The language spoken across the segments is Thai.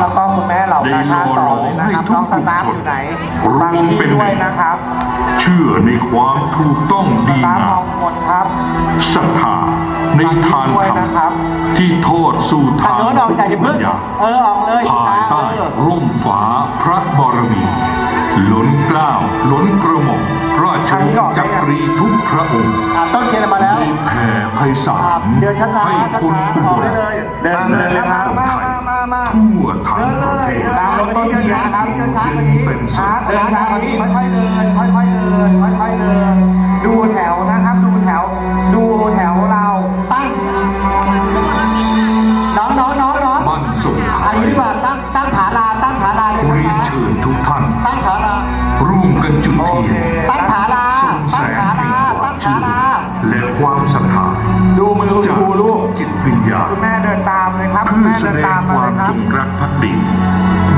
แล้วก็คุณแม่เหล่านาค่าต่อเลยนะครับน้องสตาฟอยู่ไหนฟังนี้ด้วยนะครับ เชื่อในความถูกต้องสดีตาฟงามองหมดครับศรัทธาในทานด้วยธรรนะครับมที่ทอดสู่ทาทางงโน้นออกจากอย่าเพิ่งอย่างเออออกเลยภายใต้เออร่มฟ้าพระบารมีล้นเกล้าล้นกระหม่อมราชวงศ์จักรีทุกพระองค์อะต้นเทียนมาแล้วได้แผ่ไพศาอะลเดินช้าๆช้าให้คนๆออกได้เลยเดินเลยนะครับ มามามา ทั่วทั้งประเทศตามลงต้นเทียนนะครับเดินช้ากว่านี้เป็นช้าสุขเดินช้ากว่านี้ค่อยๆเดินค่อยๆเดินค่อยๆเดินดูแถวนะครับ ดูแถว ดูแถวเราตั้งน้องน้องน้องน้องมั่นส่งอันนี้ดีกว่าตั้งตั้งขาลาตั้งขาลาเลยเรียนนะเชิญทุกท่าน ตั้งขาลาร่วมกันจุดโอเทียเคนตั้งขาลาส่งแสตั้งงขาแห่งลาควาตั้มงขาเชื่อลาและความศรั กจิตวิญญาณคุณแม่เดินตามเลยครับคุณเพื่อแม่แสเดินดตางมคมาเลวามยครับจงรักภักดี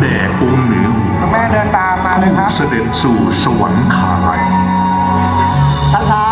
แด่องค์เหนือหัวคุณแม่เดินตามมาเลยครับผู้เสด็จสู่สวรรคาลัยช้า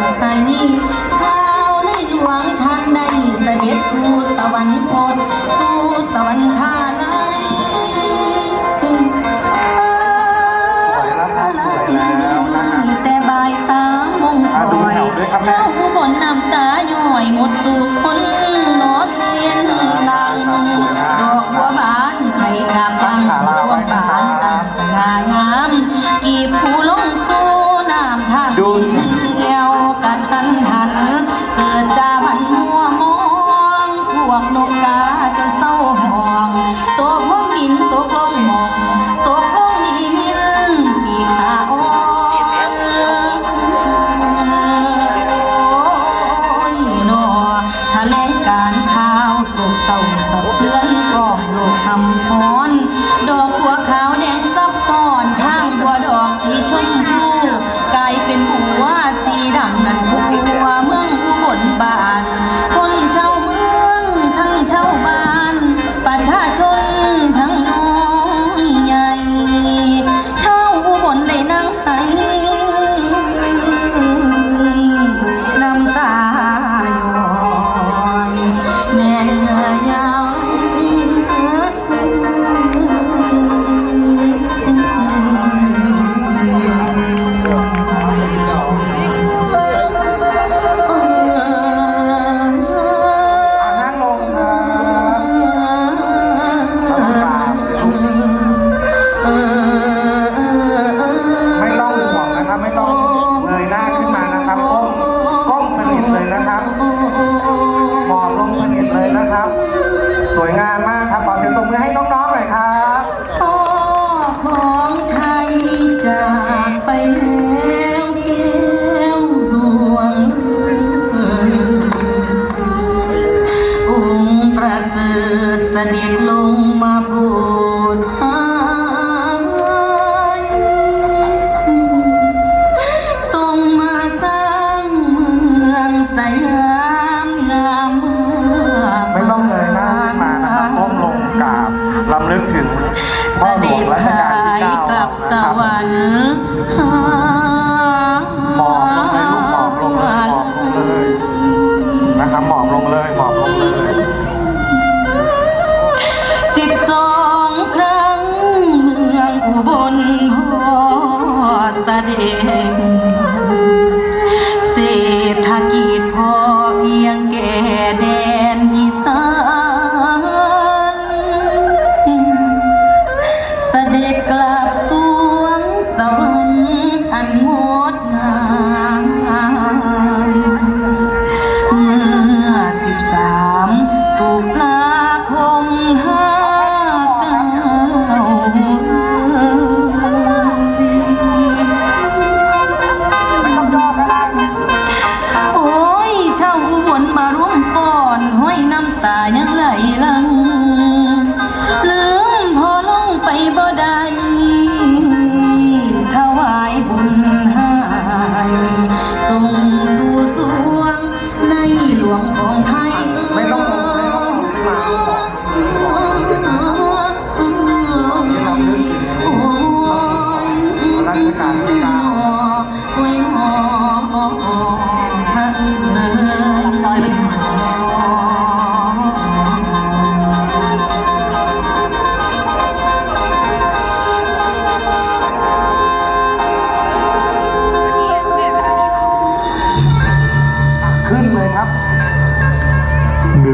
ดใจนี้ข้าวในหลวงท่านได้เสด็จสู่สวรรคตสู่สวรรคาลัยสวยแล้วครับสวยแล้วนแต่บ่ายสามโมงคอยเท้าบนน้ำตาย่อยหมดสู่คนนอเทียนลังดอกบัวบานไข่กาบังบัวบานตาสง่างามกีบผู้ลงค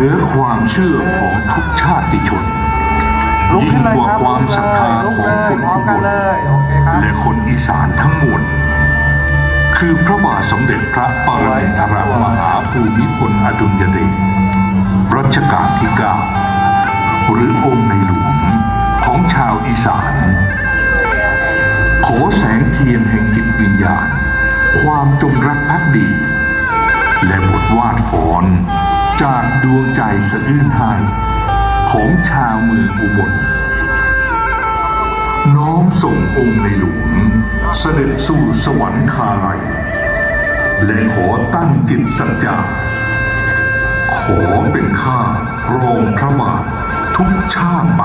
นือความเชื่อของทุกชาติชนลุกยิ่ขึ้งนเลยกว่าครับความศรัทธาลุกขอเลงยคนพร้อมทุกกันคนเลยโอเคครับและคนอีสานทั้งมวลคือพระบาทสมเด็จพระปรมินทรมหาภูมิพลอดุลยเดชรัชกาลที่ 9 หรือองค์ในหลวงของชาวอีสาน ขอแสงเทียนแห่งจิตวิญญาณ ความจงรักภักดี และบทวาดฟอน จากดวงใจสะอื้นให้ของชาวเมืองอุบล น้อมส่งองค์ในหลวงเสด็จสู่สวรรคาลัยและขอตั้งจิตสัจจะขอเป็นข้ารองพระบาททุกชาติไป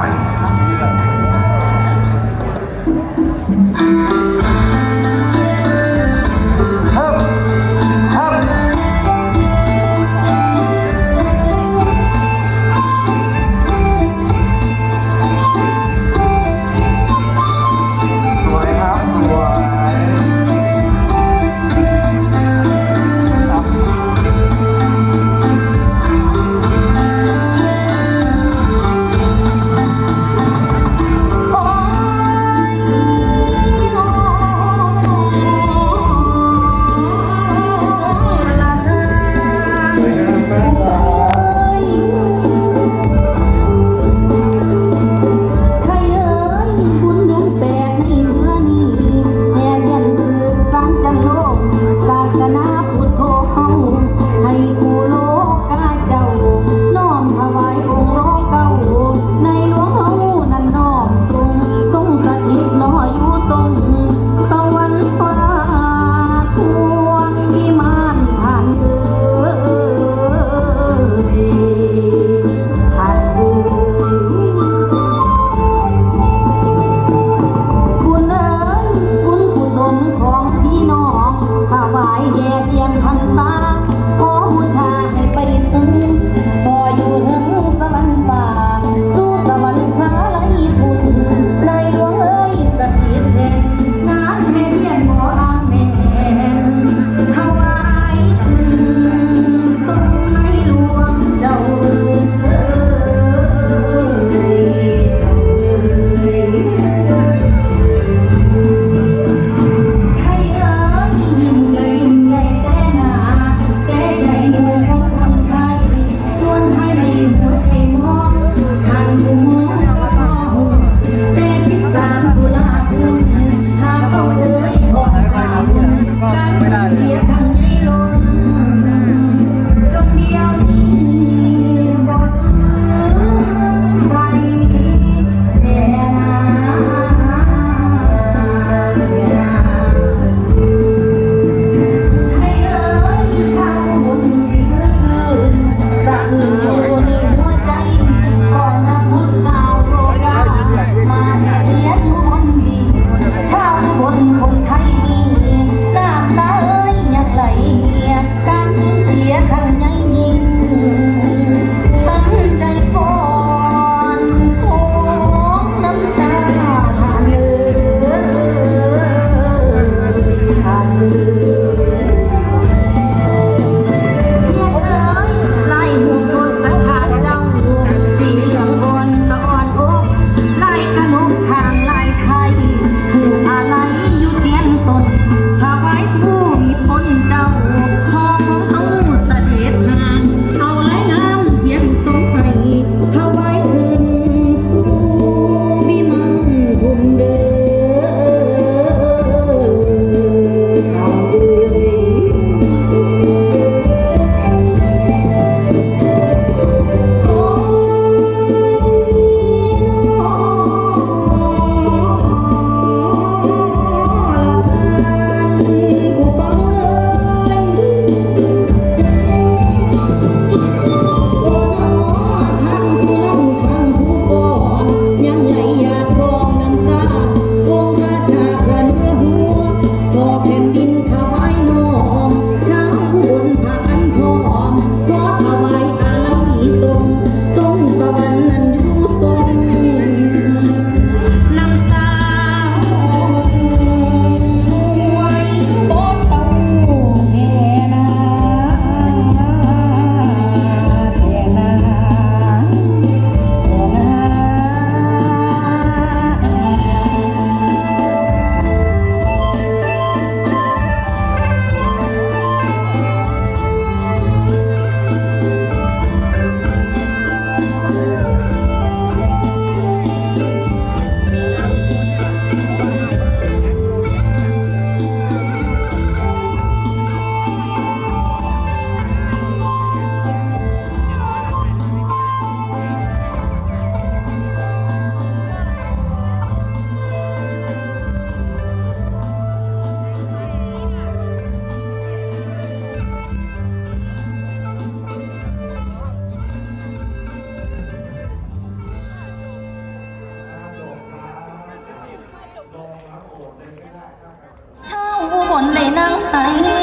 นางหา